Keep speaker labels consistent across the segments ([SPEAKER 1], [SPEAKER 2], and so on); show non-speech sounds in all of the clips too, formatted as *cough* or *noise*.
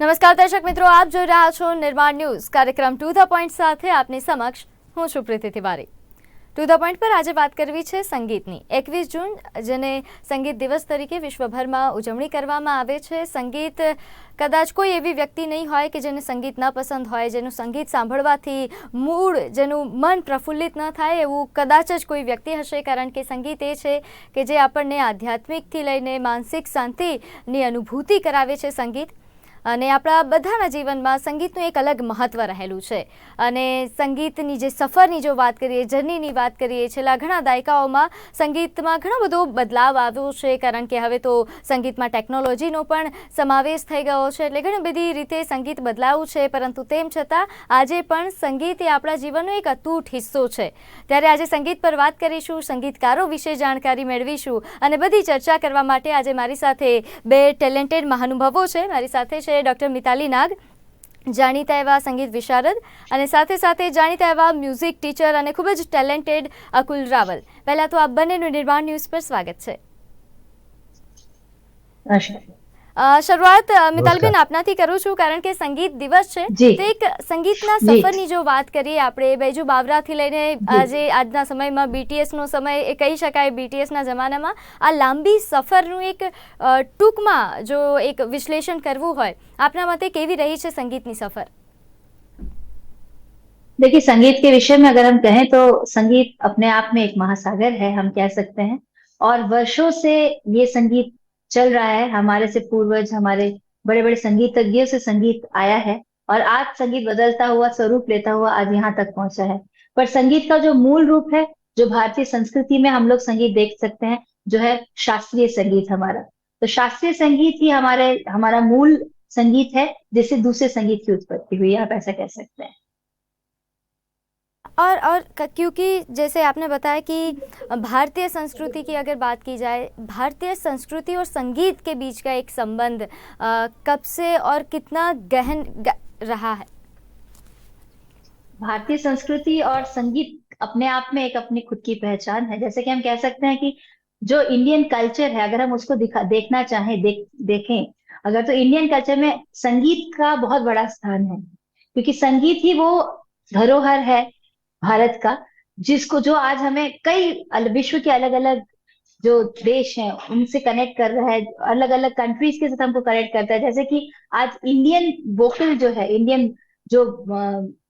[SPEAKER 1] નમસ્કાર દર્શક મિત્રો, આપ જોઈ રહ્યા છો નિર્માણ ન્યૂઝ. કાર્યક્રમ ટુ ધ પોઈન્ટ સાથે આપની સમક્ષ હું છું Preeti Tiwari. To the point પર આજે વાત કરવી છે સંગીતની. એકવીસ જૂન, જેને સંગીત દિવસ તરીકે વિશ્વભરમાં ઉજવણી કરવામાં આવે છે. સંગીત કદાચ કોઈ એવી વ્યક્તિ નહીં હોય કે જેને સંગીત ન પસંદ હોય, જેનું સંગીત સાંભળવાથી મૂળ, જેનું મન પ્રફુલ્લિત ન થાય એવું કદાચ જ કોઈ વ્યક્તિ હશે. કારણ કે સંગીત એ છે કે જે આપણને આધ્યાત્મિકથી લઈને માનસિક શાંતિની અનુભૂતિ કરાવે છે સંગીત. અને આપણા બધાના જીવનમાં સંગીતનું એક અલગ મહત્ત્વ રહેલું છે. અને સંગીતની જે સફરની જો વાત કરીએ, જર્નીની વાત કરીએ, છેલ્લા ઘણા દાયકાઓમાં સંગીતમાં ઘણો બધો બદલાવ આવ્યો છે, કારણ કે હવે તો સંગીતમાં ટેકનોલોજીનો પણ સમાવેશ થઈ ગયો છે. એટલે ઘણી બધી રીતે સંગીત બદલાવું છે, પરંતુ તેમ છતાં આજે પણ સંગીત એ આપણા જીવનનો એક અતૂટ હિસ્સો છે. ત્યારે આજે સંગીત પર વાત કરીશું, સંગીતકારો વિશે જાણકારી મેળવીશું અને બધી ચર્ચા કરવા માટે આજે મારી સાથે બે ટેલેન્ટેડ મહાનુભાવો છે. મારી સાથે છે ડૉક્ટર મિતાલી નાગ, જાણીતા એવા સંગીત વિશારદ અને સાથે સાથે જાણીતા એવા મ્યુઝિક ટીચર અને ખૂબ જ ટેલેન્ટેડ અકુલ રાવલ. પહેલાં તો આ બંનેનું નિર્માણ ન્યૂઝ પર સ્વાગત છે. શરૂઆત અ, મિતાલબેન આપનાથી કરું છું કારણ કે સંગીત દિવસ છે
[SPEAKER 2] જી.
[SPEAKER 1] તો એક સંગીતના
[SPEAKER 2] જી.
[SPEAKER 1] સફરની જો વાત કરીએ આપણે બેજુ બાવરાથી લઈને આજે આજના સમયમાં બીટીએસનો સમય એ કહી શકાય બીટીએસના જમાનામાં આ લાંબી સફરનું એક અ, ટૂંકમાં જો એક વિશ્લેષણ કરવું હોય આપના મતે કેવી રહી છે સંગીતની સફર
[SPEAKER 2] देखिए संगीत के विषय में अगर हम कहें तो संगीत अपने आप में एक महासागर है हम कह सकते हैं और वर्षों से ये संगीत चल रहा है, हमारे से पूर्वज, हमारे बड़े बड़े संगीतज्ञों से संगीत आया है और आज संगीत बदलता हुआ, स्वरूप लेता हुआ आज यहाँ तक पहुँचा है। पर संगीत का जो मूल रूप है, जो भारतीय संस्कृति में हम लोग संगीत देख सकते हैं, जो है शास्त्रीय संगीत हमारा। तो शास्त्रीय संगीत ही हमारे, हमारा मूल संगीत है, जिससे दूसरे संगीत की उत्पत्ति हुई, आप ऐसा कह सकते हैं।
[SPEAKER 1] और और क्योंकि जैसे आपने बताया कि भारतीय संस्कृति की अगर बात की जाए, भारतीय संस्कृति और संगीत के बीच का एक संबंध कब से और कितना गहन ग- रहा है?
[SPEAKER 2] भारतीय संस्कृति और संगीत अपने आप में एक अपनी खुद की पहचान है। जैसे कि हम कह सकते हैं कि जो इंडियन कल्चर है, अगर हम उसको दिखा, देखना चाहें, देख, देखें, अगर तो इंडियन कल्चर में संगीत का बहुत बड़ा स्थान है। क्योंकि संगीत ही वो धरोहर है भारत का, जिसको जो आज हमें कई विश्व के अलग अलग जो देश हैं, उनसे कनेक्ट कर रहा है अलग अलग कंट्रीज़ के साथ हमको कनेक्ट करता है। जैसे कि आज इंडियन वोकल जो है इंडियन जो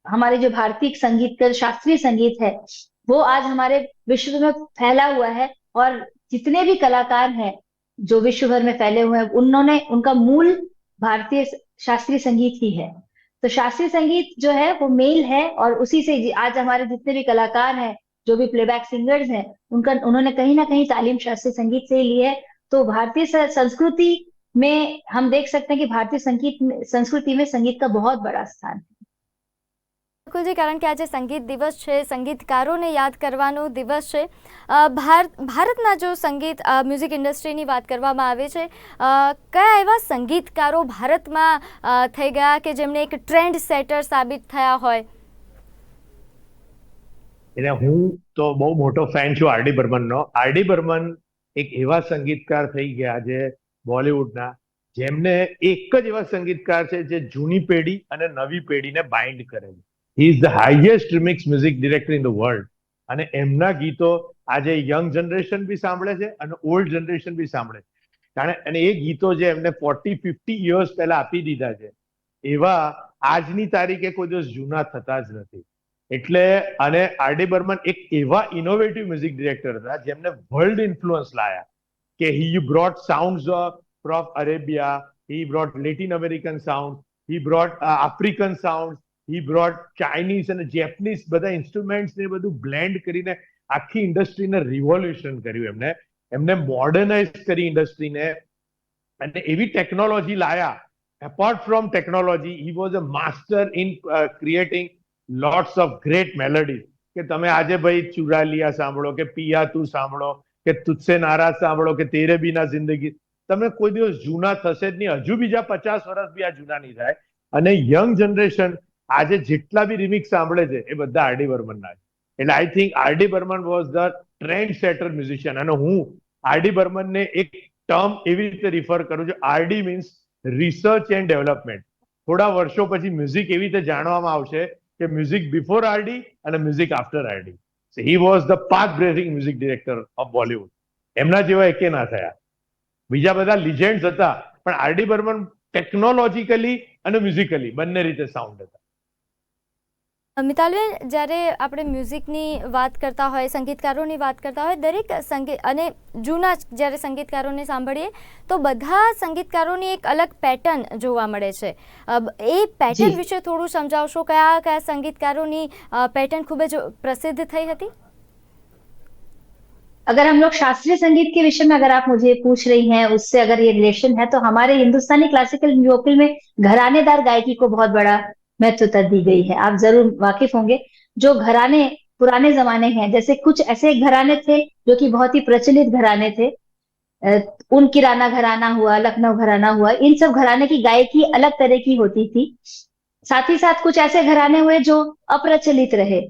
[SPEAKER 2] हमारे जो भारतीय संगीत का शास्त्रीय संगीत है, वो आज हमारे विश्व में फैला हुआ है और जितने भी कलाकार हैं जो विश्व भर में फैले हुए हैं, उन्होंने, उनका मूल भारतीय शास्त्रीय संगीत ही है। तो शास्त्रीय संगीत जो है, वो मेल है और उसी से आज हमारे जितने भी कलाकार हैं, जो भी प्लेबैक सिंगर्स हैं, उनका, उन्होंने कहीं ना कहीं तालीम शास्त्रीय संगीत से ही ली है। तो भारतीय संस्कृति में हम देख सकते हैं कि भारतीय संगीत संस्कृति में संगीत का बहुत बड़ा स्थान है।
[SPEAKER 1] અકુલજી કારણ કે આજે સંગીત દિવસ છે, સંગીતકારોને યાદ કરવાનો દિવસ છે. ભારત ભારતના જો સંગીત મ્યુઝિક ઇન્ડસ્ટ્રીની વાત કરવામાં આવે છે કયા એવા સંગીતકારો ભારતમાં થઈ ગયા કે જેમણે એક ટ્રેન્ડ સેટર સાબિત થયા હોય?
[SPEAKER 3] એટલે હું તો બહુ મોટો ફેન છું આરડી બર્મનનો. આરડી બર્મન એક એવા સંગીતકાર થઈ ગયા જે બોલિવૂડના, જેમને એક જ એવા સંગીતકાર છે જે જૂની પેઢી અને નવી પેઢીને બાઇન્ડ કરે છે. He is the highest remix music director in the world અને એમના ગીતો આજે યંગ જનરેશન બી સાંભળે છે અને ઓલ્ડ જનરેશન બી સાંભળે છે. અને એ ગીતો જે એમને ફોર્ટી ફિફ્ટી યર્સ પહેલા આપી દીધા છે, એવા આજની તારીખે કોઈ દિવસ જૂના થતા જ નથી. એટલે અને આરડી બર્મન એક એવા ઇનોવેટિવ મ્યુઝિક ડિરેક્ટર હતા જેમને વર્લ્ડ ઇન્ફ્લુઅન્સ લાયા કે he brought sound of Arabia he brought Latin American sound he brought African sound he brought Chinese અને જેપનીઝ બધા ઇન્સ્ટ્રુમેન્ટ્સ ને બધું બ્લેન્ડ કરીને આખી ઇન્ડસ્ટ્રીને રિવોલ્યુશન કર્યું એમને. એમને મોડર્નાઇઝ કરી ઇન્ડસ્ટ્રીને અને એવી ટેકનોલોજી લાયા. Apart from technology he was a master in creating lots of great great કે તમે આજે ભાઈ ચુરાલિયા સાંભળો, કે પિયા તું સાંભળો, કે તુજસે નારાજ સાંભળો, કે તેરે બીના જિંદગી. તમે કોઈ દિવસ જૂના થશે જ નહીં. હજુ બીજા પચાસ વર્ષ બી આ જૂના નહીં થાય. અને યંગ જનરેશન આજે જેટલા બી રિમિક્સ સાંભળે છે, એ બધા આરડી બર્મનના એટલે I think R D Burman was the trend setter musician અને હું આરડી બર્મનને એક ટર્મ એવી રીતે રિફર કરું છું R D means research and development થોડા વર્ષો પછી મ્યુઝિક એવી રીતે જાણવામાં આવશે કે મ્યુઝિક બિફોર આરડી અને music after R D he was the path breaking music director of Bollywood એમના જેવા એકે ના થયા. બીજા બધા લિજેન્ડ્સ હતા, પણ આરડી બર્મન ટેકનોલોજીકલી અને મ્યુઝિકલી બંને રીતે સાઉન્ડ હતા.
[SPEAKER 1] મિતાલબેન જ્યારે આપણે મ્યુઝિકની વાત કરતા હોય સંગીતકારોની વાત કરતા હોય દરેક સંગીત અને જૂના જ્યારે સંગીતકારોને સાંભળીએ તો બધા સંગીતકારોની એક અલગ પેટર્ન જોવા મળે છે અ, એ પેટર્ન
[SPEAKER 2] જી.
[SPEAKER 1] વિશે થોડું સમજાવશો કયા કયા સંગીતકારોની પેટર્ન ખૂબ જ પ્રસિદ્ધ થઈ હતી
[SPEAKER 2] अगर हम लोग शास्त्रीय संगीत के विषय में अगर आप मुझे पूछ रही हैं उससे अगर ये रिलेशन है तो हमारे हिंदुस्तानी क्लासिकल वोकल में घरानेदार गायकी को बहुत बड़ा महत्वता दी गई है। आप ज़रूर वाकिफ होंगे। जो घराने पुराने जमाने हैं जैसे कुछ ऐसे घराने थे जो कि बहुत ही प्रचलित घराने थे। उन किराना घराना हुआ लखनऊ घराना हुआ इन सब घराने की गायकी अलग तरह की होती थी। साथ ही साथ कुछ ऐसे घराने हुए जो अप्रचलित रहे।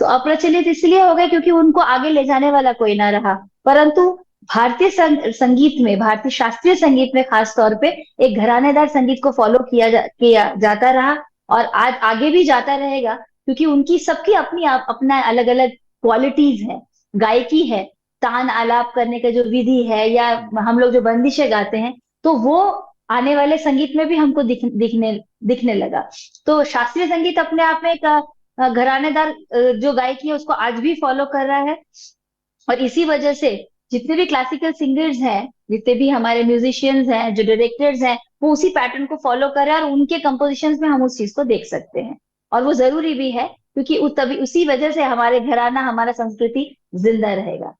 [SPEAKER 2] तो अप्रचलित इसलिए हो गए क्योंकि उनको आगे ले जाने वाला कोई ना रहा। परंतु भारतीय संग, संगीत में भारतीय शास्त्रीय संगीत में खास तौर पे एक घरानेदार संगीत को फॉलो किया जा, किया जाता रहा। और आज आगे भी जाता रहेगा क्योंकि उनकी सबकी अपनी आप- अपना अलग अलग क्वालिटीज है। गायकी है तान आलाप करने का जो विधि है या हम लोग जो बंदिशें गाते हैं तो वो आने वाले संगीत में भी हमको दिख, दिखने दिखने लगा। तो शास्त्रीय संगीत अपने आप में एक घरानेदार जो गायकी है उसको आज भी फॉलो कर रहा है। और इसी वजह से जितने भी क्लासिकल सिंगर्स हैं जितने भी हमारे म्यूजिशियंस हैं जो डायरेक्टर्स हैं वो उसी पैटर्न को फॉलो कर रहे हैं और उनके कंपोजिशंस में हम उस चीज़ को देख सकते हैं। और वो ज़रूरी भी है क्योंकि उस तभी उसी वजह से हमारे घराना हमारा संस्कृति ज़िंदा रहेगा।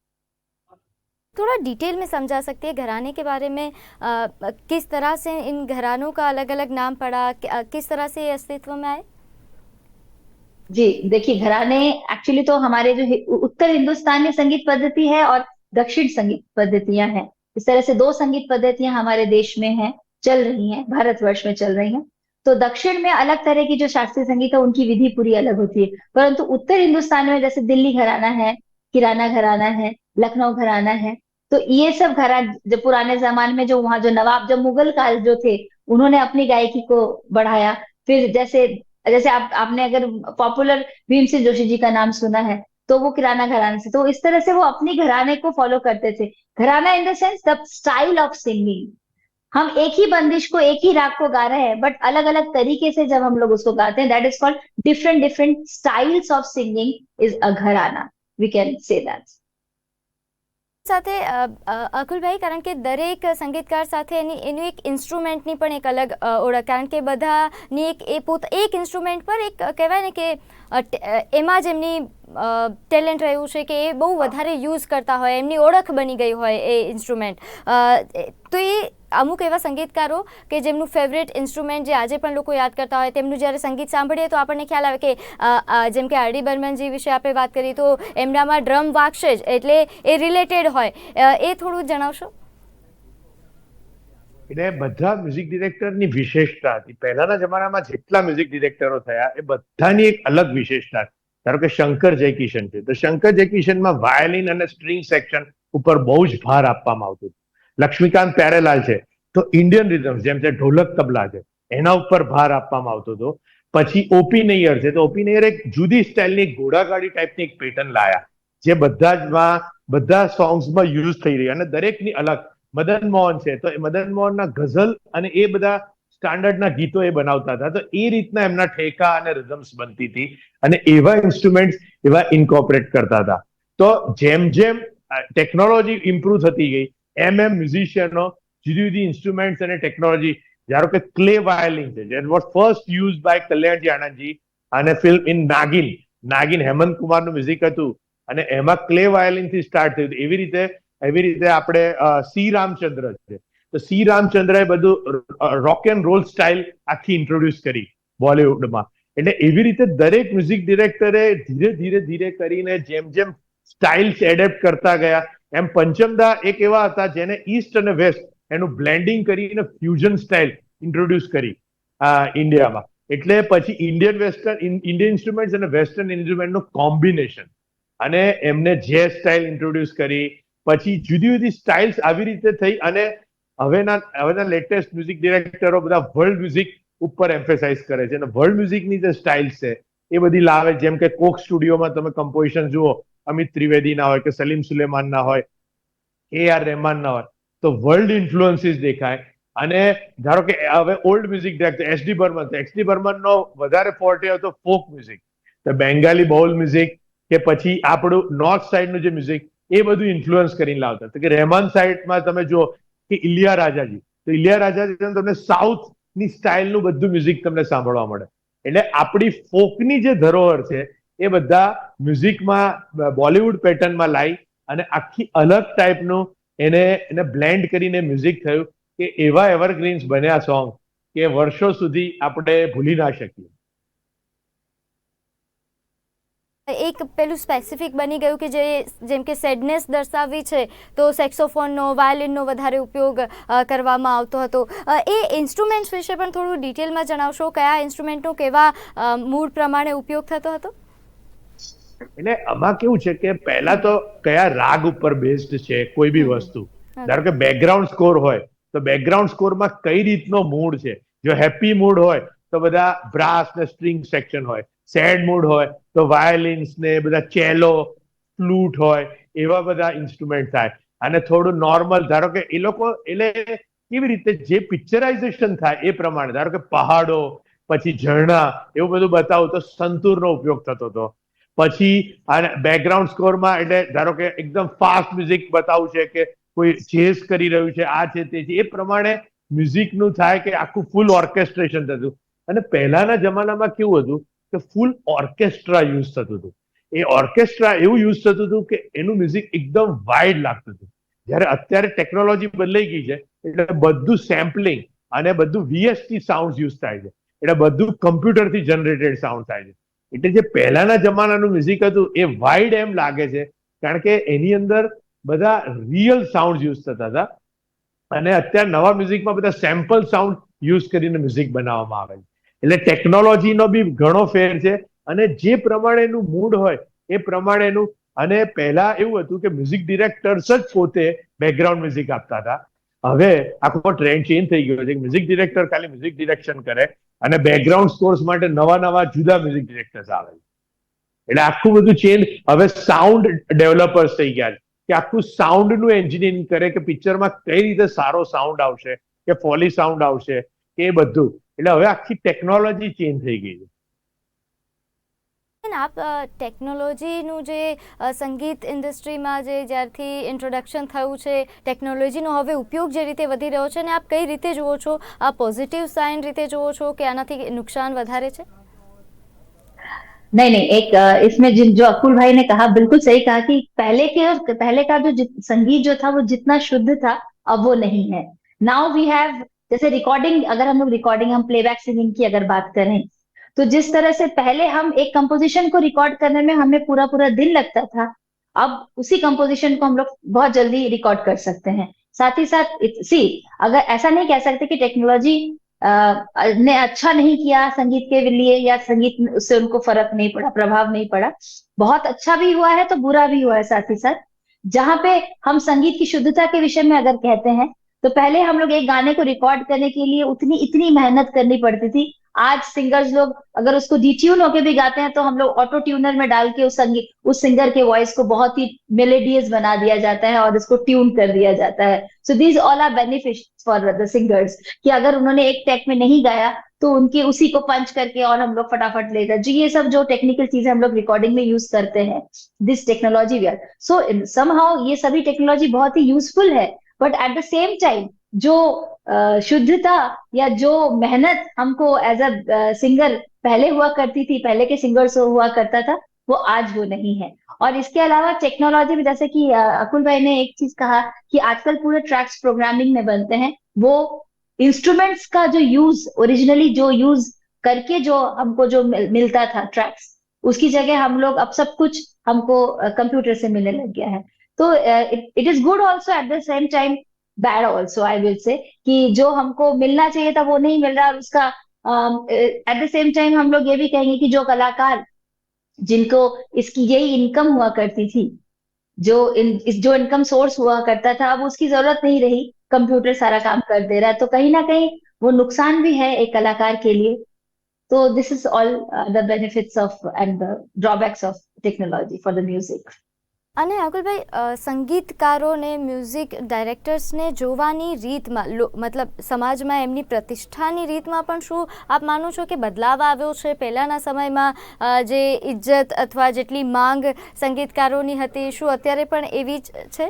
[SPEAKER 1] थोड़ा डिटेल में समझा सकते हैं घराने के बारे में अ, किस तरह से इन घरानों का अलग अलग नाम पड़ा कि- किस तरह से ये अस्तित्व में आए?
[SPEAKER 2] जी देखिए घराने एक्चुअली तो हमारे जो उत्तर हिंदुस्तानी संगीत पद्धति है और दक्षिण संगीत पद्धतियाँ हैं। इस तरह से दो संगीत पद्धतियाँ हमारे देश में हैं, चल रही हैं, भारतवर्ष में चल रही हैं। तो दक्षिण में अलग तरह की जो शास्त्रीय संगीत है, उनकी विधि पूरी अलग होती है। परंतु उत्तर हिंदुस्तान में जैसे दिल्ली घराना है, किराना घराना है, लखनऊ घराना है तो ये सब घरा, जो पुराने जमाने में जो वहाँ जो नवाब, जो मुगल काल जो थे, उन्होंने अपनी गायकी को बढ़ाया। फिर जैसे जैसे आप, आपने अगर पॉपुलर भीम सिंह जोशी जी का नाम सुना है तो वो किराना घराने से तो इस तरह से वो अपने घराने को फॉलो करते थे। Gharana in the sense the style of singing हम एक ही बंदिश को, एक ही राग को गा रहे हैं बट अलग अलग तरीके से जब हम लोग उसको गाते हैं that is called different different styles of singing is a gharana. We can say that
[SPEAKER 1] સાથે અકુલભાઈ કારણ કે દરેક સંગીતકાર સાથે એની, એનું એક ઇન્સ્ટ્રુમેન્ટની પણ એક અલગ ઓળખ. કારણ કે બધાની એક, એ પોત, એક ઇન્સ્ટ્રુમેન્ટ પર એક, કહેવાય ને કે એમાં જ એમની ટેલેન્ટ રહ્યું છે કે એ બહુ વધારે યુઝ કરતા હોય, એમની ઓળખ બની ગઈ હોય એ ઇન્સ્ટ્રુમેન્ટ. તો એ અમુક એવા સંગીતકારો કે જેમનું ફેવરેટ ઇન્સ્ટ્રુમેન્ટ જે આજે પણ લોકો યાદ કરતા હોય, તેમનું જ્યારે સંગીત સાંભળીએ તો આપણને ખ્યાલ આવે કે જેમ કે આરડી બર્મનજી વિશે આપણે વાત કરી તો એમનામાં ડ્રમ વાગશે જ, એટલે એ રિલેટેડ હોય. એ થોડું જણાવશો?
[SPEAKER 3] એટલે બધા મ્યુઝિક ડિરેક્ટરની વિશેષતા હતી. પહેલાના જમાનામાં જેટલા મ્યુઝિક ડિરેક્ટરો થયા, એ બધાની એક અલગ વિશેષતા ધારો કે શંકર જયકિશન છે. તો શંકર જયકિશનમાં વાયોલિન અને સ્ટ્રિંગ સેક્શન ઉપર બહુ જ ભાર આપવામાં આવતું હતું. લક્ષ્મીકાંત પ્યારેલાલ છે. તો ઇન્ડિયન રિધમ જેમ કે ઢોલક તબલા છે, એના ઉપર ભાર આપવામાં આવતો હતો. પછી ઓપી નૈયર છે. તો ઓપી નૈયર એક જુદી સ્ટાઇલની ઘોડાગાડી ટાઈપની એક પેટર્ન લાયા, જે બધા જ માં, બધા સોંગ્સમાં યુઝ થઈ રહી. અને દરેકની અલગ. મદન મોહન છે. તો એ મદન મોહનના ગઝલ અને એ બધા સ્ટાન્ડર્ડના ગીતો એ બનાવતા હતા. તો એ રીતના એમના ઠેકા અને રિધમ્સ બનતી હતી. અને એવા ઇન્સ્ટ્રુમેન્ટ એવા ઇન્કોપરેટ કરતા હતા. તો જેમ જેમ ટેકનોલોજી ઇમ્પ્રુવ થતી ગઈ એમ એમ મ્યુઝિશિયનો જુદી જુદી ઇન્સ્ટ્રુમેન્ટ્સ અને ટેકનોલોજી ધારો કે ક્લે વાયોલિન છે jet was first use by Kalyanji Anandji અને ફિલ્મ ઇન નાગિન નાગિન હેમંત કુમારનું મ્યુઝિક હતું અને એમાં ક્લે વાયોલિનથી સ્ટાર્ટ થયું એવી રીતે એવી રીતે આપણે સી રામચંદ્ર છે. તો સી રામચંદ્રએ બધું રોક એન્ડ રોલ સ્ટાઇલ આખી ઇન્ટ્રોડ્યુસ કરી બોલિવૂડમાં એટલે એવી રીતે દરેક મ્યુઝિક ડિરેક્ટરે ધીરે ધીરે ધીરે કરીને જેમ જેમ સ્ટાઇલ્સ એડેપ્ટ કરતા ગયા એમ પંચમદા એક એવા હતા જેને ઈસ્ટ અને વેસ્ટ એનું બ્લેન્ડિંગ કરીને ફ્યુઝન સ્ટાઇલ ઇન્ટ્રોડ્યુસ કરી ઇન્ડિયામાં. એટલે પછી ઇન્ડિયન વેસ્ટર્ન ઇન્ડિયન ઇન્સ્ટ્રુમેન્ટ્સ અને વેસ્ટર્ન ઇન્સ્ટ્રુમેન્ટનું કોમ્બિનેશન. અને એમને જે સ્ટાઇલ ઇન્ટ્રોડ્યુસ કરી, પછી જુદી જુદી સ્ટાઇલ્સ આવી રીતે થઈ અને હવેના હવેના લેટેસ્ટ મ્યુઝિક ડિરેક્ટરો બધા વર્લ્ડ મ્યુઝિક ઉપર એમ્ફેસાઇઝ કરે છે. અને વર્લ્ડ મ્યુઝિકની જે સ્ટાઇલ છે, એ બધી લાવે જેમ કે કોક સ્ટુડિયોમાં તમે કમ્પોઝિશન જુઓ અમિત ત્રિવેદીના હોય કે સલીમ સુલેમાનના હોય એ આર રહેમાનના હોય, તો વર્લ્ડ ઇન્ફ્લુઅન્સીસ દેખાય. અને ધારો કે હવે old music director S D Burman S D બર્મનનો વધારે ફોર્ટે હતો ફોક મ્યુઝિક તો બેંગાલી બાઉલ મ્યુઝિક કે પછી આપણું નોર્થ સાઈડનું જે મ્યુઝિક એ બધું ઇન્ફ્લુઅન્સ કરીને લાવતા. તો કે રહેમાન સાઈડમાં તમે જુઓ કે ઇલિયા રાજાજી. તો ઇલિયા રાજાજી તમને સાઉથની સ્ટાઇલનું બધું મ્યુઝિક તમને સાંભળવા મળે. એટલે આપણી ફોકની જે ધરોહર છે એ બધા મ્યુઝિકમાં બોલિવૂડ પેટર્નમાં લાવી અને આખી અલગ ટાઈપનું એને એને બ્લેન્ડ કરીને મ્યુઝિક થયું કે એવા એવરગ્રીન્સ બન્યા સોંગ કે વર્ષો સુધી આપણે ભૂલી ના શકીએ.
[SPEAKER 1] એક પેલું સ્પેસિફિક બની ગયું કે જે, જેમ કે સેડનેસ દર્શાવવી છે, તો સેક્સોફોનનો, વાયોલિનનો વધારે ઉપયોગ કરવામાં આવતો હતો. એ ઇન્સ્ટ્રુમેન્ટ્સ વિશે પણ થોડું ડિટેલમાં જણાવશો. કયા ઇન્સ્ટ્રુમેન્ટનો કેવા મૂળ પ્રમાણે ઉપયોગ થતો હતો?
[SPEAKER 3] એટલે આમાં કેવું છે કે પહેલા તો કયા રાગ ઉપર બેઝડ છે કોઈ બી વસ્તુ. ધારો કે બેકગ્રાઉન્ડ સ્કોર હોય તો બેકગ્રાઉન્ડ સ્કોરમાં કઈ રીતનો મૂડ છે? જો હેપી મૂડ હોય તો બધા બ્રાસ ને સ્ટ્રિંગ સેક્શન હોય. સેડ મૂડ હોય તો વાયોલિન્સ ને બધા ચેલો ફ્લૂટ હોય એવા બધા ઇન્સ્ટ્રુમેન્ટ થાય. અને થોડું નોર્મલ ધારો કે એ લોકો એટલે કેવી રીતે જે પિક્ચરાઇઝેશન થાય એ પ્રમાણે. ધારો કે પહાડો પછી ઝરણા એવું બધું બતાવું તો સંતૂરનો ઉપયોગ થતો હતો. પછી અને બેકગ્રાઉન્ડ સ્કોરમાં એટલે ધારો કે એકદમ ફાસ્ટ મ્યુઝિક બતાવવું છે કે કોઈ ચેસ કરી રહ્યું છે, આ છે, તે છે, એ પ્રમાણે મ્યુઝિકનું થાય કે આખું ફૂલ ઓર્કેસ્ટ્રેશન થતું અને પહેલાના જમાનામાં કેવું હતું કે ફૂલ ઓર્કેસ્ટ્રા યુઝ થતું હતું. એ ઓર્કેસ્ટ્રા એવું યુઝ થતું હતું કે એનું મ્યુઝિક એકદમ વાઇડ લાગતું હતું. જ્યારે અત્યારે ટેકનોલોજી બદલાઈ ગઈ છે, એટલે બધું સેમ્પલિંગ અને બધું વીએસટી સાઉન્ડ યુઝ થાય છે. એટલે બધું કમ્પ્યુટરથી જનરેટેડ સાઉન્ડ થાય છે. એટલે જે પહેલાના જમાનાનું મ્યુઝિક હતું, એ વાઇડ એમ લાગે છે. કારણ કે એની અંદર બધા રિયલ સાઉન્ડ યુઝ થતા હતા. અને અત્યારે નવા મ્યુઝિકમાં બધા સેમ્પલ સાઉન્ડ યુઝ કરીને મ્યુઝિક બનાવવામાં આવે છે. એટલે ટેકનોલોજીનો બી ઘણો ફેર છે. અને જે પ્રમાણેનું મૂડ હોય, એ પ્રમાણેનું અને પહેલા એવું હતું કે મ્યુઝિક ડિરેક્ટર્સ જ પોતે બેકગ્રાઉન્ડ મ્યુઝિક આપતા હતા. હવે આખો ટ્રેન્ડ ચેન્જ થઈ ગયો છે મ્યુઝિક ડિરેક્ટર ખાલી મ્યુઝિક ડિરેક્શન કરે. અને બેકગ્રાઉન્ડ સ્કોર્સ માટે નવા નવા જુદા મ્યુઝિક ડિરેક્ટર્સ આવે એટલે આખું બધું ચેન્જ હવે સાઉન્ડ ડેવલપર્સ થઈ ગયા કે આખું સાઉન્ડનું એન્જિનિયરિંગ કરે કે પિક્ચરમાં કઈ રીતે સારો સાઉન્ડ આવશે, કે ફોલી સાઉન્ડ આવશે એ બધું. એટલે હવે આખી ટેકનોલોજી ચેન્જ થઈ ગઈ છે.
[SPEAKER 1] આપ અ, ટેકનોલોજીનું જે અ, સંગીત ઇન્ડસ્ટ્રીમાં જે જ્યારથી ઇન્ટ્રોડક્શન થયું છે ટેકનોલોજીનો હવે ઉપયોગ જે રીતે વધી રહ્યો છે અને આપ કઈ રીતે જુઓ છો આ પોઝિટિવ સાઇન રીતે જુઓ છો કે આનાથી નુકસાન વધારે છે
[SPEAKER 2] नहीं नहीं एक अ, इसमें जिन जो अकुल भाई ने कहा बिल्कुल सही कहा कि पहले के और पहले का जो जित- संगीत जो था वो जितना शुद्ध था अब वो नहीं है नाउ वी हैव जैसे रिकॉर्डिंग अगर हम लोग रिकॉर्डिंग हम प्लेबैक सिंगिंग की अगर बात करें तो जिस तरह से पहले हम एक कंपोजिशन को रिकॉर्ड करने में हमें पूरा पूरा दिन लगता था, अब उसी कंपोजिशन को हम लोग बहुत जल्दी रिकॉर्ड कर सकते हैं। साथ ही साथ सी अगर ऐसा नहीं कह सकते कि टेक्नोलॉजी ने अच्छा नहीं किया संगीत के लिए या संगीत उससे उनको फ़र्क नहीं पड़ा, प्रभाव नहीं पड़ा, बहुत अच्छा भी हुआ है तो बुरा भी हुआ है साथ ही साथ। जहाँ पे हम संगीत की शुद्धता के विषय में अगर कहते हैं तो पहले हम लोग एक गाने को रिकॉर्ड करने के लिए उतनी, इतनी मेहनत करनी पड़ती थी आज सिंगर्स लोग अगर उसको डिट्यून होके भी गाते हैं तो हम लोग ऑटो ट्यूनर में डाल के उस संगीत उस सिंगर के वॉइस को बहुत ही मेलेडियस बना दिया जाता है और उसको ट्यून कर दिया जाता है। So these all are benefit for the singers कि अगर उन्होंने एक टेक में नहीं गाया तो उनके उसी को पंच करके और हम लोग फटाफट ले जाए जी, ये सब जो टेक्निकल चीज़ें हम लोग रिकॉर्डिंग में यूज़ करते हैं this technology we are so somehow ये सभी टेक्नोलॉजी बहुत ही यूजफुल है but at the same time जो शुद्धता या जो मेहनत हमको एज अ सिंगर पहले हुआ करती थी, पहले के सिंगर्स हुआ करता था, वो आज वो नहीं है। और इसके अलावा टेक्नोलॉजी में जैसे कि अकुल भाई ने एक चीज़ कहा कि आजकल पूरे ट्रैक्स प्रोग्रामिंग में बनते हैं, वो इंस्ट्रूमेंट्स का जो यूज़ ओरिजिनली जो यूज़ करके जो हमको जो मिलता था ट्रैक्स उसकी जगह हम लोग अब सब कुछ हमको कंप्यूटर से मिलने लग गया है। तो it is good also at the same time bad also I will say कि जो हमको मिलना चाहिए था वो नहीं मिल रहा। और उसका एट द सेम टाइम हम लोग ये भी कहेंगे कि जो कलाकार जिनको इसकी यही इनकम हुआ करती थी, जो इन जो इनकम सोर्स हुआ करता था, अब उसकी ज़रूरत नहीं रही कंप्यूटर सारा काम कर दे रहा है। तो कहीं ना कहीं वो नुकसान भी है एक कलाकार के लिए। तो this is all the benefits of and the drawbacks of technology for the music
[SPEAKER 1] અને અકુલભાઈ સંગીતકારોને મ્યુઝિક ડાયરેક્ટર્સને જોવાની રીતમાં મતલબ સમાજમાં એમની પ્રતિષ્ઠાની રીતમાં પણ શું આપ માનો છો કે બદલાવ આવ્યો છે? પહેલાંના સમયમાં જે ઇજ્જત અથવા જેટલી માંગ સંગીતકારોની હતી, શું અત્યારે પણ એવી જ છે?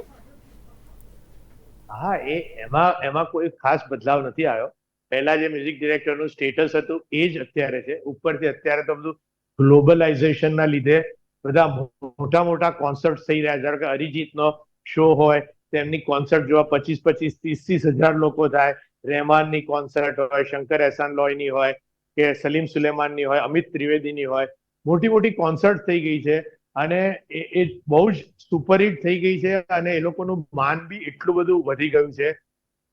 [SPEAKER 3] હા, એ એમાં એમાં કોઈ ખાસ બદલાવ નથી આવ્યો. પહેલા જે મ્યુઝિક ડિરેક્ટરનું સ્ટેટસ હતું, એ જ અત્યારે છે. ઉપરથી અત્યારે તો બધું ગ્લોબલાઇઝેશનના લીધે બધા મોટા મોટા કોન્સર્ટ થઈ રહ્યા ધારો કે અરિજીતનો શો હોય, તેમની કોન્સર્ટ જોવા પચીસ પચીસ ત્રીસ ત્રીસ હજાર લોકો થાય. રહેમાનની કોન્સર્ટ હોય, શંકર એહસાન લોયની હોય, કે સલીમ સુલેમાનની હોય, અમિત ત્રિવેદીની હોય. મોટી મોટી કોન્સર્ટ થઈ ગઈ છે અને એ બહુ જ સુપરહિટ થઈ ગઈ છે અને એ લોકોનું માન બી એટલું બધું વધી ગયું છે.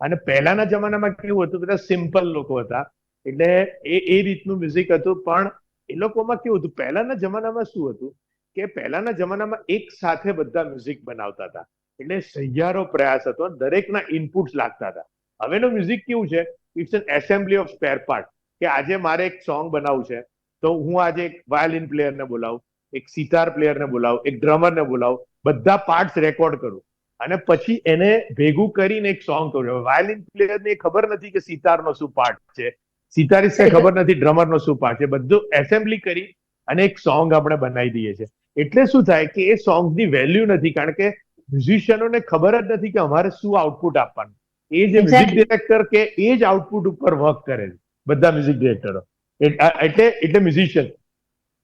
[SPEAKER 3] અને પહેલાના જમાનામાં કેવું હતું બધા સિમ્પલ લોકો હતા. એટલે એ એ રીતનું મ્યુઝિક હતું. પણ એ લોકોમાં કેવું હતું? પહેલાના જમાનામાં શું હતું? કે પહેલાના જમાનામાં એક સાથે બધા મ્યુઝિક બનાવતા હતા. એટલે સહિયારો પ્રયાસ હતો, દરેકના ઇનપુટ્સ લાગતા હતા. હવેનું મ્યુઝિક કેવું છે? It's an assembly of spare part કે આજે મારે એક સોંગ બનાવવું છે, તો હું આજે એક વાયોલિન પ્લેયરને બોલાવું, એક સિતાર પ્લેયરને બોલાવું, એક ડ્રમરને બોલાવું, બધા પાર્ટ્સ રેકોર્ડ કરું. અને પછી એને ભેગું કરીને એક સોંગ કર્યું વાયોલિન પ્લેયરને ખબર નથી કે સિતારનો શું પાર્ટ છે. સિતારિસ્ટને ખબર નથી ડ્રમરનો શું પાર્ટ છે. બધું એસેમ્બલી કરી અને એક સોંગ આપણે બનાવી દઈએ છીએ. એટલે શું થાય કે એ સોંગની વેલ્યુ નથી. કારણ કે મ્યુઝિશિયનોને ખબર જ નથી કે અમારે શું આઉટપુટ આપવાનું. એ જે મ્યુઝિક ડિરેક્ટર કે એ જ આઉટપુટ ઉપર વર્ક કરે છે. બધા મ્યુઝિક ડિરેક્ટરો એટલે એટલે મ્યુઝિશિયન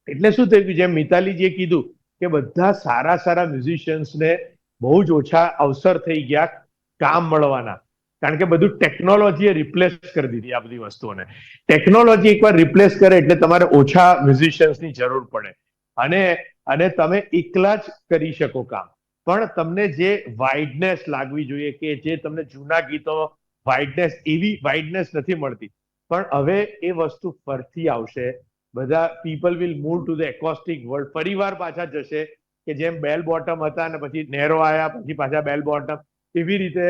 [SPEAKER 3] એટલે શું થયું કે જેમ મિતાલીજીએ કીધું કે બધા સારા સારા મ્યુઝિશિયન્સને બહુ જ ઓછા અવસર થઈ ગયા કામ મળવાના. કારણ કે બધું ટેકનોલોજીએ રિપ્લેસ કરી દીધી આ બધી વસ્તુઓને. ટેકનોલોજી એકવાર રિપ્લેસ કરે એટલે તમારે ઓછા મ્યુઝિશિયન્સની જરૂર પડે. અને અને તમે એકલા જ કરી શકો કામ. પણ તમને જે વાઇડનેસ લાગવી જોઈએ કે જે તમને જૂના ગીતો વાઇડનેસ, એવી વાઇડનેસ નથી મળતી. પણ હવે એ વસ્તુ ફરતી આવશે. બધા people will move to the acoustic world ફરીવાર પાછા જશે કે જેમ બેલ બોટમ હતા અને પછી નેરો આયા, પછી પાછા બેલ બોટમ એવી રીતે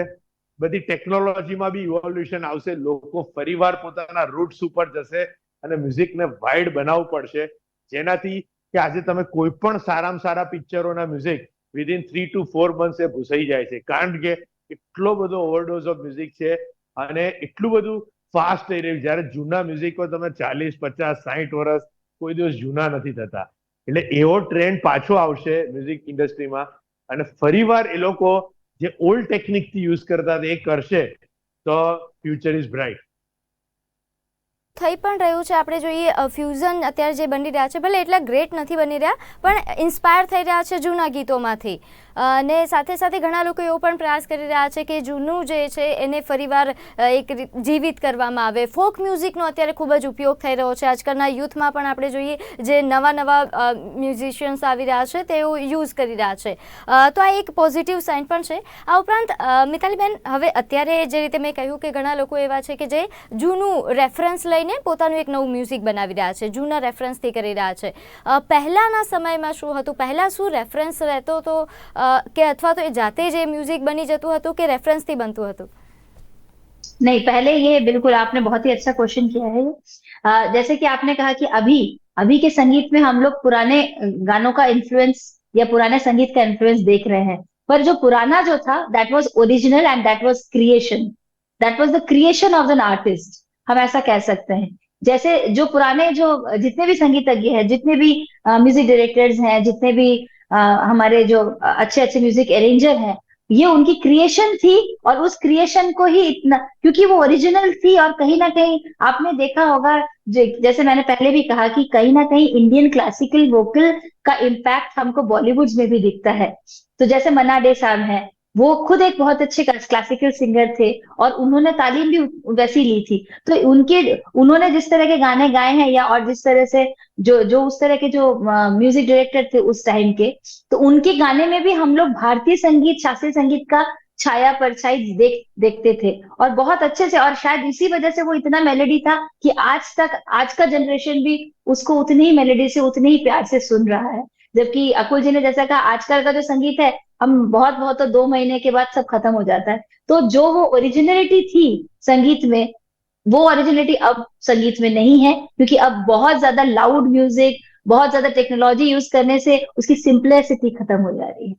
[SPEAKER 3] બધી ટેકનોલોજીમાં બી ઇવોલ્યુશન આવશે. લોકો ફરીવાર પોતાના રૂટ્સ ઉપર જશે અને મ્યુઝિકને વાઇડ બનાવવું પડશે. જેનાથી કે આજે તમે કોઈ પણ સારામાં સારા પિક્ચરોના music within three two four months એ ભૂસાઈ જાય છે. કારણ કે એટલો બધો ઓવરડોઝ ઓફ મ્યુઝિક છે અને એટલું બધું ફાસ્ટ થઈ રહ્યું જયારે જૂના મ્યુઝિકો તમે ચાલીસ, પચાસ સાહીઠ વર્ષ કોઈ દિવસ જૂના નથી થતા. એટલે એવો ટ્રેન્ડ પાછો આવશે મ્યુઝિક ઇન્ડસ્ટ્રીમાં અને ફરીવાર એ લોકો જે ઓલ્ડ ટેકનિકથી યુઝ કરતા એ કરશે તો ફ્યુચર ઇઝ બ્રાઇટ
[SPEAKER 1] થઈ પણ રહ્યું છે. આપણે જોઈએ ફ્યુઝન અત્યારે જે બની રહ્યા છે, ભલે એટલા ગ્રેટ નથી બની રહ્યા, પણ ઇન્સ્પાયર થઈ રહ્યા છે જૂના ગીતોમાંથી. અને સાથે સાથે ઘણા લોકો એવો પણ પ્રયાસ કરી રહ્યા છે કે જૂનું જે છે એને ફરીવાર એક જીવિત કરવામાં આવે. ફોક મ્યુઝિકનો અત્યારે ખૂબ જ ઉપયોગ થઈ રહ્યો છે. આજકાલના યુથમાં પણ આપણે જોઈએ જે નવા નવા મ્યુઝિશિયન્સ આવી રહ્યા છે તેઓ યુઝ કરી રહ્યા છે. તો આ એક પોઝિટિવ સાઇન પણ છે. આ ઉપરાંત મિતાલીબેન હવે અત્યારે જે રીતે મેં કહ્યું કે ઘણા લોકો એવા છે કે જે જૂનું રેફરન્સ લઈને પોતાનું એક નવું મ્યુઝિક બનાવી રહ્યા છે જૂના રેફરન્સથી કરી રહ્યા છે. પહેલાંના સમયમાં શું હતું? પહેલાં શું રેફરન્સ રહેતો હતો અ, કે અથવા તો એ જાતે જ એ મ્યુઝિક બની જતું હતું કે રેફરન્સથી બનતું હતું
[SPEAKER 2] नहीं पहले ये बिल्कुल आपने बहुत ही अच्छा क्वेश्चन किया है अ, जैसे कि आपने कहा कि अभी अभी के संगीत में हम लोग पुराने गानों का इन्फ्लुएंस या पुराने संगीत का इन्फ्लुएंस देख रहे हैं पर जो पुराना जो था that was original and that was creation that was the creation of an artist हम ऐसा कह सकते हैं जैसे जो पुराने जो जितने भी संगीतज्ञ हैं जितने भी म्यूजिक डायरेक्टर्स हैं जितने भी अ, हमारे जो अच्छे अच्छे म्यूज़िक अरेंजर हैं ये उनकी क्रिएशन थी और उस क्रिएशन को ही इतना क्योंकि वो ओरिजिनल थी और कहीं ना कहीं आपने देखा होगा जैसे मैंने पहले भी कहा कि कहीं ना कहीं इंडियन क्लासिकल वोकल का इम्पैक्ट हमको बॉलीवुड में भी दिखता है। तो जैसे मना डे साहब हैं वो खुद एक बहुत अच्छे क्लासिकल सिंगर थे और उन्होंने तालीम भी वैसी ली थी। तो उनके उन्होंने जिस तरह के गाने गाए हैं या और जिस तरह से जो जो उस तरह के जो म्यूज़िक डायरेक्टर थे उस टाइम के तो उनके गाने में भी हम लोग भारतीय संगीत, शास्त्रीय संगीत का छाया परछाई देख, देखते थे। और बहुत अच्छे से, और शायद इसी वजह से वो इतना मेलेडी था कि आज तक, आज का जनरेशन भी उसको उतनी ही मेलेडी से, उतनी ही प्यार से सुन रहा है। जबकि अकुल जी ने जैसा कहा, आजकल का जो संगीत है, हम बहुत बहुत तो दो महीने के बाद सब खत्म हो जाता है। तो जो वो ओरिजिनलिटी थी संगीत में वो ओरिजिनलिटी अब संगीत में नहीं है क्योंकि अब बहुत ज्यादा लाउड म्यूजिक बहुत ज्यादा टेक्नोलॉजी यूज करने से उसकी सिंप्लिसिटी खत्म हो जा रही है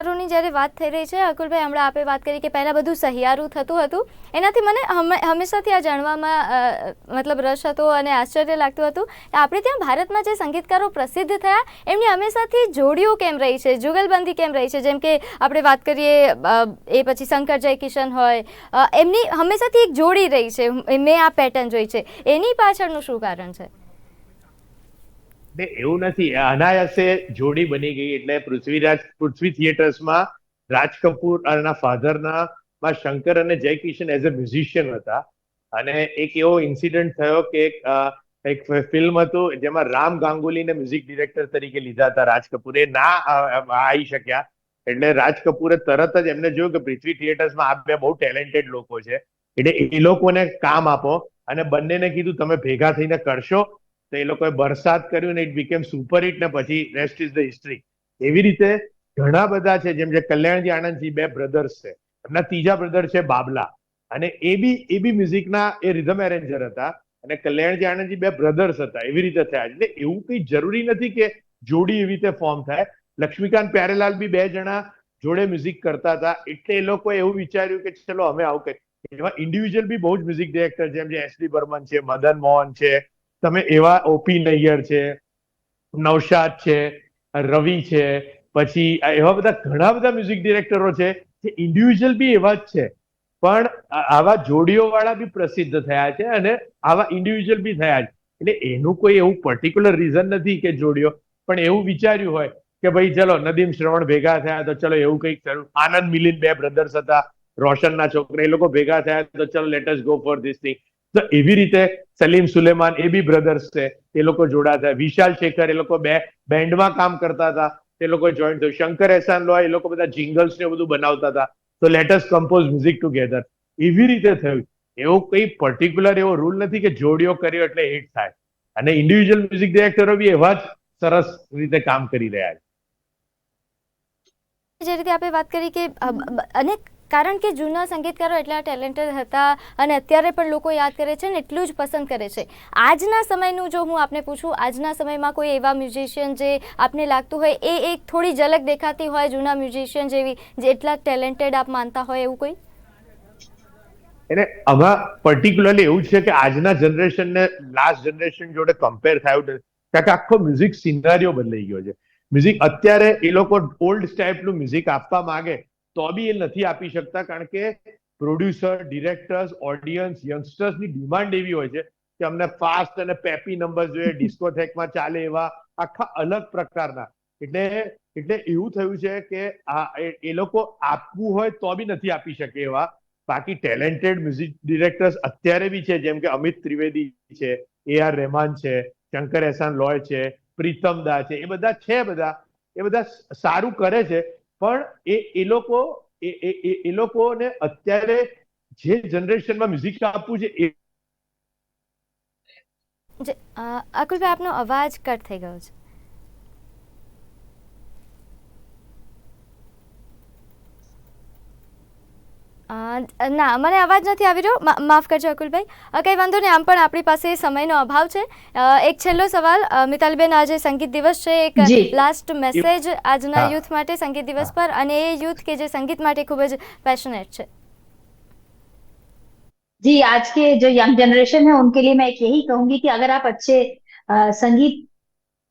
[SPEAKER 1] ની જ્યારે વાત થઈ રહી છે, અકુલભાઈ, હમણાં આપે વાત કરી કે પહેલાં બધું સહિયારું થતું હતું. એનાથી મને હંમેશાથી આ જાણવામાં મતલબ રસ હતો અને આશ્ચર્ય લાગતું હતું કે આપણે ત્યાં ભારતમાં જે સંગીતકારો પ્રસિદ્ધ થયા, એમની હંમેશાથી જોડીઓ કેમ રહી છે, જુગલબંધી કેમ રહી છે? જેમ કે આપણે વાત કરીએ એ પછી શંકર જય કિશન હોય એમની હંમેશાથી એક જોડી રહી છે. મેં આ પેટર્ન જોઈ છે. એની પાછળનું શું કારણ છે?
[SPEAKER 3] એવું નથી અનાયાસે જોડી બની ગઈ એટલે પૃથ્વીરાજ પૃથ્વી થિયેટર્સમાં રાજ કપૂર અને ફાધરના માં શંકર અને જયકિશન એઝ અ મ્યુઝિશિયન હતા. અને એક એવો ઇન્સિડન્ટ થયો કે એક, ફિલ્મ હતું જેમાં રામ ગાંગુલીને મ્યુઝિક ડિરેક્ટર તરીકે લીધા હતા રાજ કપૂરે. ના આવી શક્યા. એટલે રાજ કપૂરે તરત જ એમને જોયું કે પૃથ્વી થિયેટર્સમાં આ બે બહુ ટેલેન્ટેડ લોકો છે. એટલે એ લોકોને કામ આપો અને બંનેને કીધું તમે ભેગા થઈને કરશો તો એ લોકોએ બરસાત કર્યું ને ઇટ બીકેમ સુપર હિટ ને પછી રેસ્ટ ઇઝ ધ હિસ્ટ્રી એવી રીતે ઘણા બધા છે, જેમ જે કલ્યાણજી આનંદજી બે બ્રધર્સ છે. એમના ત્રીજા બ્રધર છે બાબલા. અને એ બી એ બી મ્યુઝિકના એ રિધમ એરેન્જર હતા. અને કલ્યાણજી આનંદજી બે બ્રધર્સ હતા, એવી રીતે થયા. એટલે એવું કંઈ જરૂરી નથી કે જોડી એવી રીતે ફોર્મ થાય. લક્ષ્મીકાંત પ્યારેલાલ બી બે જણા જોડે મ્યુઝિક કરતા હતા. એટલે એ લોકોએ એવું વિચાર્યું કે ચલો અમે આવું કંઈક એમાં ઇન્ડિવિજ્યુઅલ બી બહુ જ મ્યુઝિક ડિરેક્ટર જેમ જે એસ ડી બર્મન છે, મદન મોહન છે તમે એવા ઓપી નૈયર છે નવશાદ છે, રવિ છે, પછી એવા બધા ઘણા બધા મ્યુઝિક ડિરેક્ટરો છે, જે ઇન્ડિવિજ્યુઅલ બી એવા જ છે. પણ આવા જોડીઓ વાળા બી પ્રસિદ્ધ થયા છે અને આવા ઇન્ડિવિજ્યુઅલ બી થયા છે. એટલે એનું કોઈ એવું પર્ટિક્યુલર રીઝન નથી કે જોડીઓ. પણ એવું વિચાર્યું હોય કે ભાઈ ચલો નદીમ શ્રવણ ભેગા થયા તો ચલો એવું કંઈક થયું આનંદ મિલિન બે બ્રધર્સ હતા, રોશનના છોકરા એ લોકો ભેગા થયા તો ચલો let's go for this thing તો એવી રીતે સલીમ સુલેમાન એ બી બ્રધર્સ છે. એ લોકો જોડાતા વિશાલ શેખર એ લોકો બે બેન્ડમાં કામ કરતા હતા. તે લોકો જોઈન્ટ થયું. શંકર એહસાન લોય એ લોકો બધા જિંગલ્સ ને બધું બનાવતા હતા. તો લેટસ કમ્પોઝ મ્યુઝિક ટુગેધર એવી રીતે થયું. એવો કઈ પર્ટિક્યુલર એવો રૂલ નથી કે જોડીઓ કર્યો એટલે હિટ થાય. અને ઇન્ડિવિજ્યુઅલ મ્યુઝિક ડિરેક્ટરો બી એવા જ સરસ રીતે કામ કરી રહ્યા છે.
[SPEAKER 1] જે રીતે આપણે વાત કરી કે અ, બ- અને કારણ કે જૂના સંગીતકારો એટલા ટેલેન્ટેડ હતા અને અત્યારે પણ લોકો યાદ કરે છે ને એટલું જ પસંદ કરે છે. આજના સમયનું જો હું આપને પૂછું, આજના સમયમાં કોઈ એવા મ્યુઝિશિયન જે આપને લાગતું હોય, એ એક થોડી ઝલક દેખાતી હોય જૂના મ્યુઝિશિયન જેવી, જે એટલા ટેલેન્ટેડ આપ માનતા હોય એવું કોઈ?
[SPEAKER 3] એટલે આમાં પર્ટિક્યુલરલી એવું છે કે આજના જનરેશન ને લાસ્ટ જનરેશન જોડે કમ્પેર થયું. કારણ કે આખો મ્યુઝિક સિનારીઓ બદલાઈ ગયો છે. મ્યુઝિક અત્યારે એ લોકો ઓલ્ડ સ્ટાઇપનું મ્યુઝિક આપવા માંગે તો બી એ નથી આપી શકતા કારણ કે પ્રોડ્યુસર ડિરેક્ટર્સ ઓડિયન્સ યંગસ્ટર્સની ડિમાન્ડ એવી હોય છે કે અમને ફાસ્ટ અને પેપી નંબર જોઈએ *laughs* ડિસ્કોથેકમાં ચાલે એવા આખા અલગ પ્રકારના. એટલે એટલે એવું થયું છે કે આ એ- લોકો આપવું હોય તો બી નથી આપી શકે એવા. બાકી ટેલેન્ટેડ મ્યુઝિક ડિરેક્ટર્સ અત્યારે બી છે જેમ કે અમિત ત્રિવેદી છે એ આર રહેમાન છે શંકર એહસાન લોય છે પ્રીતમ દા છે એ બધા છે બધા. એ બધા સારું કરે છે પણ એ એ લોકો, એ લોકોને અત્યારે જે જનરેશનમાં મ્યુઝિક આપવું છે એ
[SPEAKER 1] અકુલભાઈ આપનો અવાજ કટ થઈ ગયો છે અ, ના મને અવાજ નથી આવી રહ્યો મા- માફ કરજો અકુલભાઈ અ, કંઈ વાંધો નહીં આમ પણ આપણી પાસે સમયનો અભાવ છે અ, એક છેલ્લો સવાલ અ, મિતાલબેન આજે સંગીત દિવસ છે એક
[SPEAKER 2] જી.
[SPEAKER 1] લાસ્ટ મેસેજ આજના
[SPEAKER 3] હા.
[SPEAKER 1] યુથ માટે સંગીત દિવસ પર અને એ યુથ કે જે સંગીત માટે ખૂબ જ પેશનેટ છે
[SPEAKER 2] जी आज के जो यंग जनरेशन है उनके लिए मैं एक यही कहूंगी कि अगर आप अच्छे अ, संगीत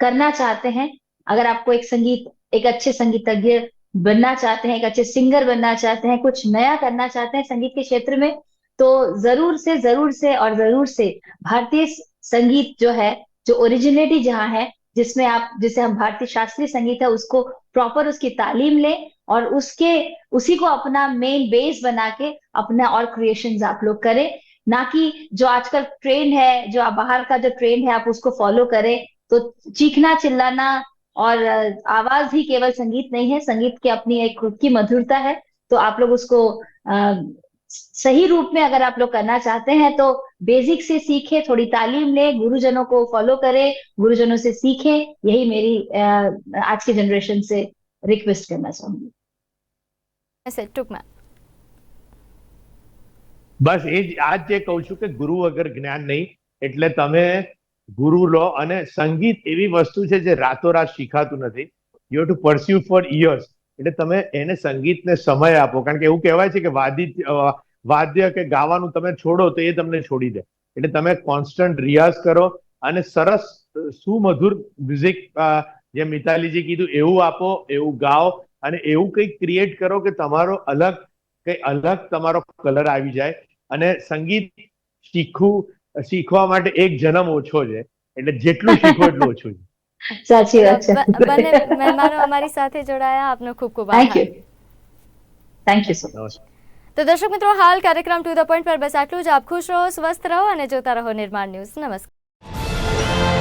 [SPEAKER 2] करना चाहते हैं अगर आपको एक संगीत एक अच्छे संगीतज्ञ बनना चाहते हैं, एक अच्छे सिंगर बनना चाहते हैं, कुछ नया करना चाहते हैं संगीत के क्षेत्र में तो ज़रूर से ज़रूर से और ज़रूर से भारतीय संगीत जो है, जो ओरिजिनलिटी जहाँ है, जिसमें आप, जिसे हम भारतीय शास्त्रीय संगीत है, उसको प्रॉपर उसकी तालीम लें और उसके, उसी को अपना मेन बेस बना के अपना और क्रिएशन आप लोग करें। ना कि जो आजकल ट्रेंड है, जो बाहर का जो ट्रेंड है, आप उसको फॉलो करें तो चीखना चिल्लाना और अ, आवाज ही केवल संगीत नहीं है संगीत की अपनी एक खुद की मधुरता है तो आप लोग उसको अ, सही रूप में अगर आप लोग करना चाहते हैं तो बेसिक से सीखें थोड़ी तालीम लें गुरुजनों को फॉलो करें गुरुजनों से सीखें यही मेरी अ, आज की जनरेशन से रिक्वेस्ट करना चाहूंगी
[SPEAKER 1] મેસેજ ટૂંકમાં
[SPEAKER 3] બસ એ જ આ જ જે કહું છું કે ગુરુ વગર જ્ઞાન નહીં એટલે તમે ગુરુ લો અને સંગીત એવી વસ્તુ છે જે રાતોરાત શીખાતું નથી. You to pursue for years એટલે તમે એને સંગીતને સમય આપો. કારણ કે એવું કહેવાય છે કે વાદી વાદ્ય કે ગાવાનું તમે છોડો તો એ તમને છોડી દે. એટલે તમે કોન્સ્ટન્ટ રિયાઝ કરો અને સરસ સુમધુર મ્યુઝિક જે મિતાલીજી કીધું, એવું આપો, એવું ગાઓ અને એવું કંઈક ક્રિએટ કરો કે તમારો અલગ, કંઈ અલગ તમારો કલર આવી જાય. અને સંગીત શીખવું શીખવા માટે એક જન્મ ઓછો છે એટલે જેટલું શીખો એટલું ઓછું છે. *laughs*
[SPEAKER 2] સાચી વાત છે.
[SPEAKER 1] બંને મહેમાનો અમારી સાથે જોડાયા આપનો ખૂબ ખૂબ
[SPEAKER 2] થેન્ક
[SPEAKER 1] આભાર.
[SPEAKER 2] You thank you so
[SPEAKER 3] much
[SPEAKER 1] તો દર્શક મિત્રો હાલ કાર્યક્રમ ટુ ધ પોઈન્ટ પર બસ આટલું જ. આપ ખુશ રહો સ્વસ્થ રહો અને જોતા રહો નિર્માણ ન્યૂઝ. નમસ્કાર.